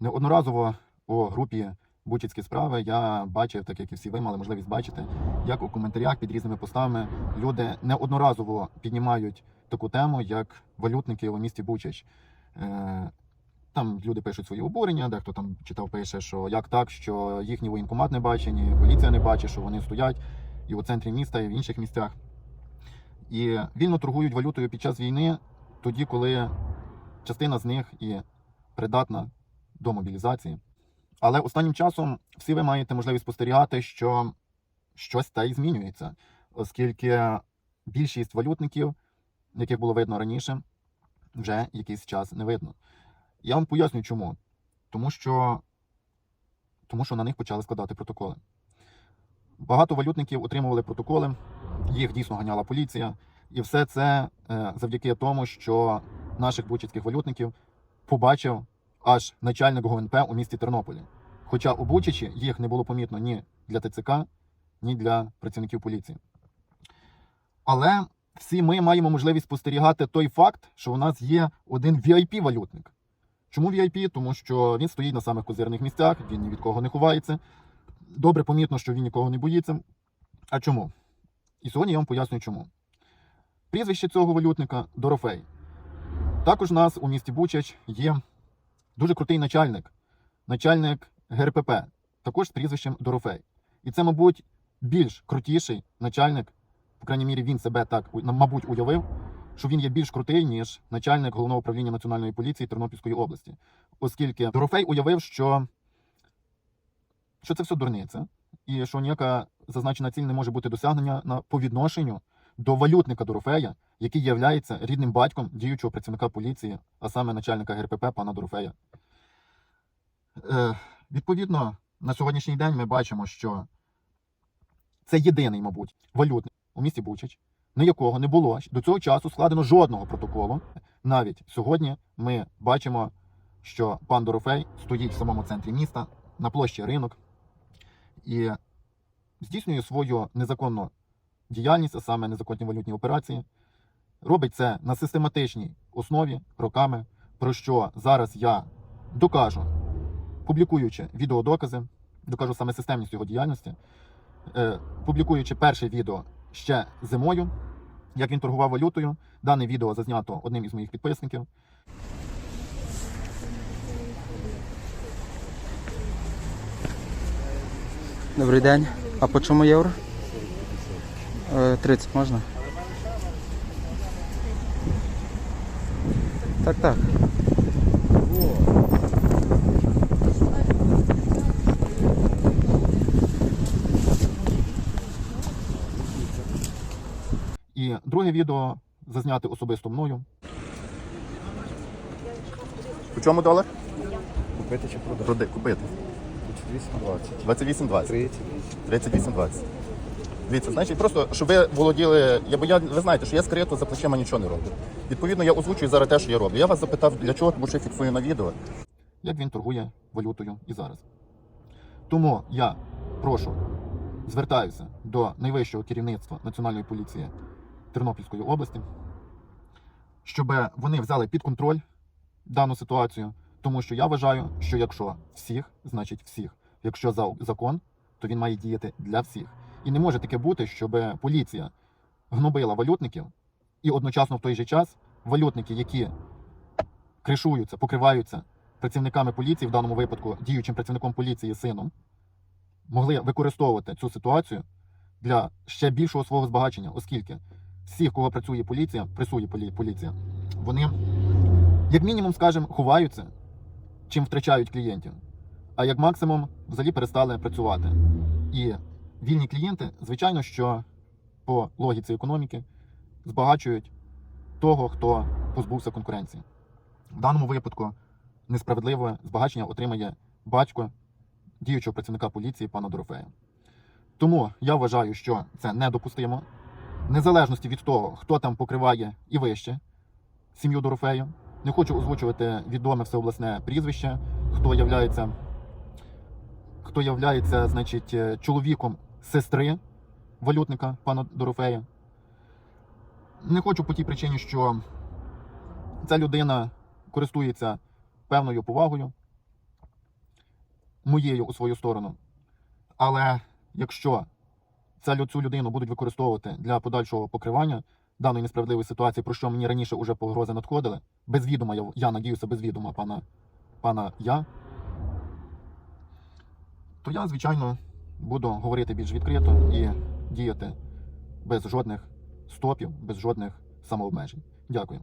Неодноразово у групі Бучицькі справи я бачив, так як і всі ви мали можливість бачити, як у коментарях під різними постами люди неодноразово піднімають таку тему, як валютники у місті Бучач. Е, Там люди пишуть свої обурення, дехто там читав, пише, що як так, що їхній воєнкомат не бачені, поліція не бачить, що вони стоять і у центрі міста, і в інших місцях. І вільно торгують валютою під час війни, тоді, коли частина з них і придатна до мобілізації. Але останнім часом всі ви маєте можливість спостерігати, що щось та й змінюється, оскільки більшість валютників, яких було видно раніше, вже якийсь час не видно. Я вам поясню чому. Тому що, тому що на них почали складати протоколи. Багато валютників отримували протоколи, їх дійсно ганяла поліція. І все це е, завдяки тому, що наших бучицьких валютників побачив аж начальник ГУНП у місті Тернополі. Хоча у Бучичі їх не було помітно ні для ТЦК, ні для працівників поліції. Але всі ми маємо можливість спостерігати той факт, що у нас є один VIP-валютник. Чому VIP? Тому що він стоїть на самих козирних місцях, він ні від кого не ховається. Добре помітно, що він нікого не боїться. А чому? І сьогодні я вам поясню чому. Прізвище цього валютника Дорофей. Також у нас у місті Бучач є дуже крутий начальник, начальник ГРПП, також з прізвищем Дорофей. І це, мабуть, більш крутіший начальник, по крайній мірі, він себе так, мабуть, уявив, що він є більш крутий, ніж начальник головного управління Національної поліції Тернопільської області. Оскільки Дорофей уявив, що, що це все дурниця, і що ніяка зазначена ціль не може бути досягнення на, по відношенню до валютника Дорофея, який є рідним батьком діючого працівника поліції, а саме начальника ГРПП пана Дорофея. Е, відповідно, на сьогоднішній день ми бачимо, що це єдиний, мабуть, валютник у місті Бучач, на якого не було до цього часу складено жодного протоколу. Навіть сьогодні ми бачимо, що пан Дорофей стоїть в самому центрі міста на площі ринок і здійснює свою незаконну діяльність, а саме незаконні валютні операції. Робить це на систематичній основі роками, про що зараз я докажу, публікуючи відеодокази, докажу саме системність його діяльності, е, публікуючи перше відео ще зимою, як він торгував валютою. Дане відео зазнято одним із моїх підписників. Добрий день. А по чому євро? Е, 30 можна? Так, так. І друге відео зазняте особисто мною. У чому долар? Купити чи продати? Проди, купити. 220. 28,20. 30. 38,20. Дивіться, значить, просто щоб ви володіли. Я, бо я ви знаєте, що я скрито за плечима нічого не роблю. Відповідно, я озвучую зараз те, що я роблю. Я вас запитав, для чого, тому що я фіксую на відео, як він торгує валютою і зараз. Тому я прошу, звертаюся до найвищого керівництва Національної поліції Тернопільської області, щоб вони взяли під контроль дану ситуацію. Тому що я вважаю, що якщо всіх, значить всіх. Якщо за закон, то він має діяти для всіх. І не може таке бути, щоб поліція гнобила валютників, і одночасно в той же час валютники, які кришуються, покриваються працівниками поліції, в даному випадку діючим працівником поліції сином, могли використовувати цю ситуацію для ще більшого свого збагачення, оскільки всіх, кого працює поліція, пресує полі- поліція, вони, як мінімум, скажімо, ховаються, чим втрачають клієнтів, а як максимум взагалі перестали працювати. І вільні клієнти, звичайно, що по логіці економіки збагачують того, хто позбувся конкуренції. В даному випадку несправедливе збагачення отримає батько діючого працівника поліції пана Дорофея. Тому я вважаю, що це недопустимо, незалежності від того, хто там покриває і вище сім'ю Дорофею. Не хочу озвучувати відоме всеобласне прізвище, хто являється, хто являється, значить, е, чоловіком сестри валютника пана Дорофея. Не хочу по тій причині, що ця людина користується певною повагою моєю у свою сторону. Але якщо цю людину будуть використовувати для подальшого покривання даної несправедливої ситуації, про що мені раніше вже погрози надходили, без відома, я, я надіюся, без відома пана, пана я, то я, звичайно, буду говорити більш відкрито і діяти без жодних стопів, без жодних самообмежень. Дякую.